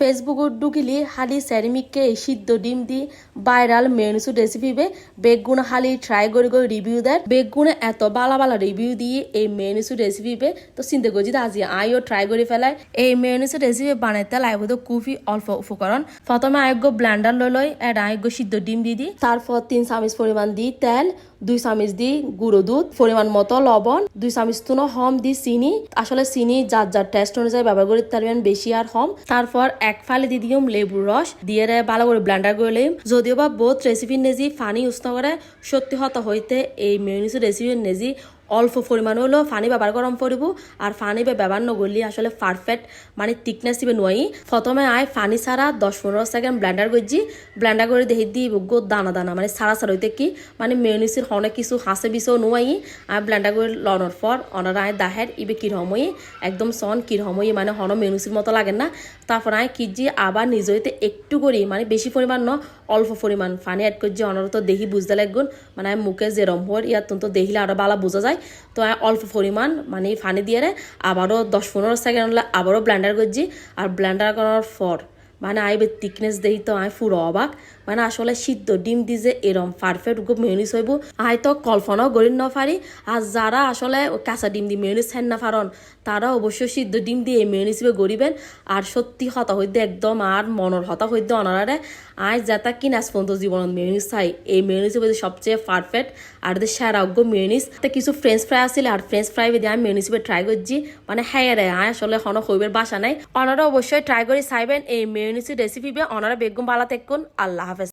ফেসবুকত ঢুকিলি হালি স্যারিমিককে এই সিদ্ধ ডিম দি ভাইরাল মেনুসু রেসিপি বে বেগুন হালি ট্রাই করে করে রিভিউ দেয়। বেগুনে এত বালা বালা রিভিউ দিয়ে এই মেনুসু রেসিপি বে তো চিন্তা করছি আজি আইও ট্রাই করে ফেলাই এই মেনুসু রেসিপি বানাইতে লাগবে তো খুবই অল্প উপকরণ। প্রথমে আয়োগ্য ব্ল্যান্ডার লই লই, এর আয়োগ্য সিদ্ধ ডিম দিয়ে দিই তারপর তিন চামচ পরিমাণ দিই তেল দুই চামচ দি গুঁড়ো দুধ, পরিমাণ মতো লবণ, দুই চামচ তুনো হম দি চিনি। আসলে চিনি যার যার টেস্ট অনুযায়ী ব্যবহার করে তারবেন বেশি আর হম। তারপর এক ফালে দি দিম লেবুর রস, দিয়ে ভালো করে ব্লেন্ডার করে লিম যদিও বা বহুত রেসিপির নেজি ফানি উষ্ণ করে, সত্যি হত হইতে এই মেয়নিস রেসিপির নেজি অল্প পরিমাণ হলেও পানি ব্যবহার গরম করব আর বে ব্যবহার নগরলি আসলে পারফেক্ট মানে থিকনেস দিবে নয়। প্রথমে আয় পানি ছাড়া দশ পনেরো সেকেন্ড ব্লেন্ডার করছি ব্লেন্ডার করে দেখি দি গো দানা দানা মানে সারা সারা হইতে কি মানে মেয়নিসের অনেক কিছু হাসে বিষও নোয়াই আর ব্লেন্ডার করে লনোর পর অনার আয় দাহের ইবে কির সময় একদম সন কির সময় মানে হন মেয়নিসের মতো লাগে না। তারপর আয় কিজি আবার নিজ হইতে একটু করি মানে বেশি পরিমাণ ন অল্প পরিমাণ। পানি অ্যাড করছি অনার তো দেখি বুঝতে লাগগুন মানে মুখে যেরম হর ইয়ার তো দেখিলে আরও বালা বোঝা যায়। তো অল্প পরিমাণ মানে পানি দিয়ে আবারও দশ পনেরো সেকেন্ড আবারও ব্লেন্ডার করছি, আর ব্লেন্ডার করার পর মানে আইবে থিকনেস দেই তো আই পুরো অবাক। মানে আসলে সিদ্ধ ডিম দি যে এরম পারফেক্ট মেয়নিস হইব। আই তো কল্পনাও করি না পারি আর যারা আসলে কাঁচা ডিম দি মেয়নিস হেন না পারন তারা অবশ্যই সিদ্ধ ডিম দিয়ে মেয়নিস গড়িবেন আর সত্যি হতা হইতে একদম আর মনের হতা হইতে অনারারে। আই যাতা কি নাচ পর্যন্ত জীবনত মেয়নিস চাই এই মেয়নিস হইবে সবচেয়ে পারফেক্ট আর যে সেরাগ্য মেয়নিস কিছু ফ্রেঞ্চ ফ্রাই আছিল আর ফ্রেঞ্চ ফ্রাই দিয়ে আমি মেয়নিস ট্রাই করছি। মানে হ্যাঁ রে আয় আসলে হনো হইবের বাসা নাই। অনারা অবশ্যই ট্রাই করে চাইবেন এই মেয়নিসের রেসিপি বে অনারা বেগুন ভালো থাকুন আল্লাহ হাফেজ।